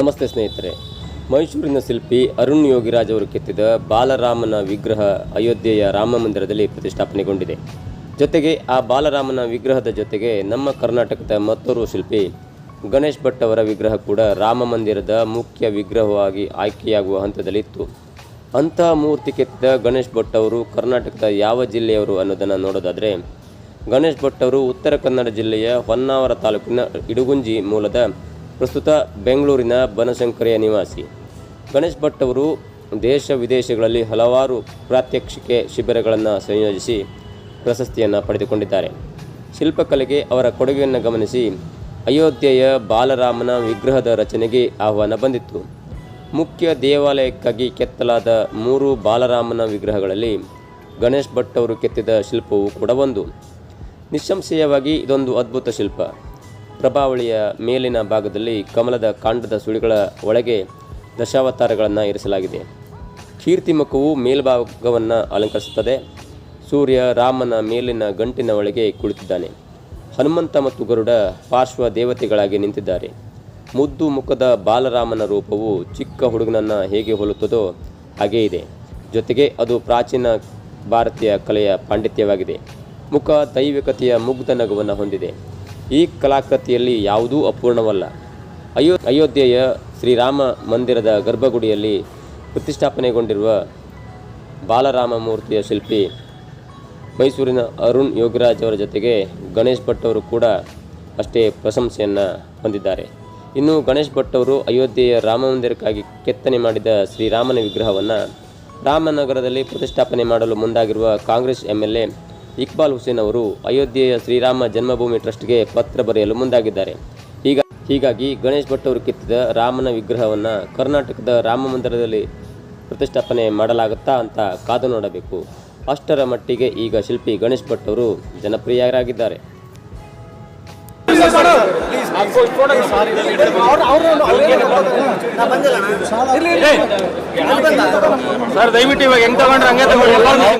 ನಮಸ್ತೆ ಸ್ನೇಹಿತರೆ. ಮೈಸೂರಿನ ಶಿಲ್ಪಿ ಅರುಣ್ ಯೋಗಿರಾಜ್ ಅವರು ಕೆತ್ತಿದ ಬಾಲರಾಮನ ವಿಗ್ರಹ ಅಯೋಧ್ಯೆಯ ರಾಮ ಮಂದಿರದಲ್ಲಿ ಪ್ರತಿಷ್ಠಾಪನೆಗೊಂಡಿದೆ. ಜೊತೆಗೆ ಆ ಬಾಲರಾಮನ ವಿಗ್ರಹದ ಜೊತೆಗೆ ನಮ್ಮ ಕರ್ನಾಟಕದ ಮತ್ತೋರ್ವ ಶಿಲ್ಪಿ ಗಣೇಶ್ ಭಟ್ ಅವರ ವಿಗ್ರಹ ಕೂಡ ರಾಮ ಮಂದಿರದ ಮುಖ್ಯ ವಿಗ್ರಹವಾಗಿ ಆಯ್ಕೆಯಾಗುವ ಹಂತದಲ್ಲಿತ್ತು. ಅಂತಹ ಮೂರ್ತಿ ಕೆತ್ತಿದ ಗಣೇಶ್ ಭಟ್ ಅವರು ಕರ್ನಾಟಕದ ಯಾವ ಜಿಲ್ಲೆಯವರು ಅನ್ನೋದನ್ನು ನೋಡೋದಾದರೆ, ಗಣೇಶ್ ಭಟ್ ಅವರು ಉತ್ತರ ಕನ್ನಡ ಜಿಲ್ಲೆಯ ಹೊನ್ನಾವರ ತಾಲೂಕಿನ ಇಡುಗುಂಜಿ ಮೂಲದ ಪ್ರಸ್ತುತ ಬೆಂಗಳೂರಿನ ಬನಶಂಕರಿಯ ನಿವಾಸಿ. ಗಣೇಶ್ ಭಟ್ ಅವರು ದೇಶ ವಿದೇಶಗಳಲ್ಲಿ ಹಲವಾರು ಪ್ರಾತ್ಯಕ್ಷಿಕೆ ಶಿಬಿರಗಳನ್ನು ಸಂಯೋಜಿಸಿ ಪ್ರಶಸ್ತಿಯನ್ನು ಪಡೆದುಕೊಂಡಿದ್ದಾರೆ. ಶಿಲ್ಪಕಲೆಗೆ ಅವರ ಕೊಡುಗೆಯನ್ನು ಗಮನಿಸಿ ಅಯೋಧ್ಯೆಯ ಬಾಲರಾಮನ ವಿಗ್ರಹದ ರಚನೆಗೆ ಆಹ್ವಾನ ಬಂದಿತ್ತು. ಮುಖ್ಯ ದೇವಾಲಯಕ್ಕಾಗಿ ಕೆತ್ತಲಾದ ಮೂರು ಬಾಲರಾಮನ ವಿಗ್ರಹಗಳಲ್ಲಿ ಗಣೇಶ್ ಭಟ್ ಅವರು ಕೆತ್ತಿದ ಶಿಲ್ಪವು ಕೂಡ ಒಂದು. ನಿಸ್ಸಂಶಯವಾಗಿ ಇದೊಂದು ಅದ್ಭುತ ಶಿಲ್ಪ. ಪ್ರಭಾವಳಿಯ ಮೇಲಿನ ಭಾಗದಲ್ಲಿ ಕಮಲದ ಕಾಂಡದ ಸುಳಿಗಳ ಒಳಗೆ ದಶಾವತಾರಗಳನ್ನು ಇರಿಸಲಾಗಿದೆ. ಕೀರ್ತಿಮುಖವು ಮೇಲ್ಭಾಗವನ್ನು ಅಲಂಕರಿಸುತ್ತದೆ. ಸೂರ್ಯ ರಾಮನ ಮೇಲಿನ ಗಂಟಿನ ಒಳಗೆ ಕುಳಿತಿದ್ದಾನೆ. ಹನುಮಂತ ಮತ್ತು ಗರುಡ ಪಾರ್ಶ್ವ ದೇವತೆಗಳಾಗಿ ನಿಂತಿದ್ದಾರೆ. ಮುದ್ದು ಮುಖದ ಬಾಲರಾಮನ ರೂಪವು ಚಿಕ್ಕ ಹುಡುಗನನ್ನು ಹೇಗೆ ಹೋಲುತ್ತದೋ ಹಾಗೇ ಇದೆ. ಜೊತೆಗೆ ಅದು ಪ್ರಾಚೀನ ಭಾರತೀಯ ಕಲೆಯ ಪಾಂಡಿತ್ಯವಾಗಿದೆ. ಮುಖ ದೈವಿಕತೆಯ ಮುಗ್ಧ ನಗುವನ್ನು ಹೊಂದಿದೆ. ಈ ಕಲಾಕೃತಿಯಲ್ಲಿ ಯಾವುದೂ ಅಪೂರ್ಣವಲ್ಲ. ಅಯೋ, ಅಯೋಧ್ಯೆಯ ಶ್ರೀರಾಮ ಮಂದಿರದ ಗರ್ಭಗುಡಿಯಲ್ಲಿ ಪ್ರತಿಷ್ಠಾಪನೆಗೊಂಡಿರುವ ಬಾಲರಾಮ ಮೂರ್ತಿಯ ಶಿಲ್ಪಿ ಮೈಸೂರಿನ ಅರುಣ್ ಯೋಗರಾಜ್ ಅವರ ಜೊತೆಗೆ ಗಣೇಶ್ ಭಟ್ ಅವರು ಕೂಡ ಅಷ್ಟೇ ಪ್ರಶಂಸೆಯನ್ನು ಹೊಂದಿದ್ದಾರೆ. ಇನ್ನು ಗಣೇಶ್ ಭಟ್ ಅವರು ಅಯೋಧ್ಯೆಯ ರಾಮ ಮಂದಿರಕ್ಕಾಗಿ ಕೆತ್ತನೆ ಮಾಡಿದ ಶ್ರೀರಾಮನ ವಿಗ್ರಹವನ್ನು ರಾಮನಗರದಲ್ಲಿ ಪ್ರತಿಷ್ಠಾಪನೆ ಮಾಡಲು ಮುಂದಾಗಿರುವ Congress M L A Iqbal Hussain ಅವರು ಅಯೋಧ್ಯೆಯ ಶ್ರೀರಾಮ ಜನ್ಮಭೂಮಿ ಟ್ರಸ್ಟ್ಗೆ ಪತ್ರ ಬರೆಯಲು ಮುಂದಾಗಿದ್ದಾರೆ. ಹೀಗ, ಹೀಗಾಗಿ ಗಣೇಶ್ ಭಟ್ ಅವರು ಕೆತ್ತಿದ ರಾಮನ ವಿಗ್ರಹವನ್ನು ಕರ್ನಾಟಕದ ರಾಮ ಮಂದಿರದಲ್ಲಿ ಪ್ರತಿಷ್ಠಾಪನೆ ಮಾಡಲಾಗುತ್ತಾ ಅಂತ ಕಾದು ನೋಡಬೇಕು. ಅಷ್ಟರ ಮಟ್ಟಿಗೆ ಈಗ ಶಿಲ್ಪಿ ಗಣೇಶ್ ಭಟ್ ಅವರು ಜನಪ್ರಿಯರಾಗಿದ್ದಾರೆ. ಸರ್, ದಯವಿಟ್ಟು ಇವಾಗ ಹೆಂಗ್ ತಗೊಂಡ್ರೆ ಹಂಗೆ ಎಲ್ಲಾರ್ನೂ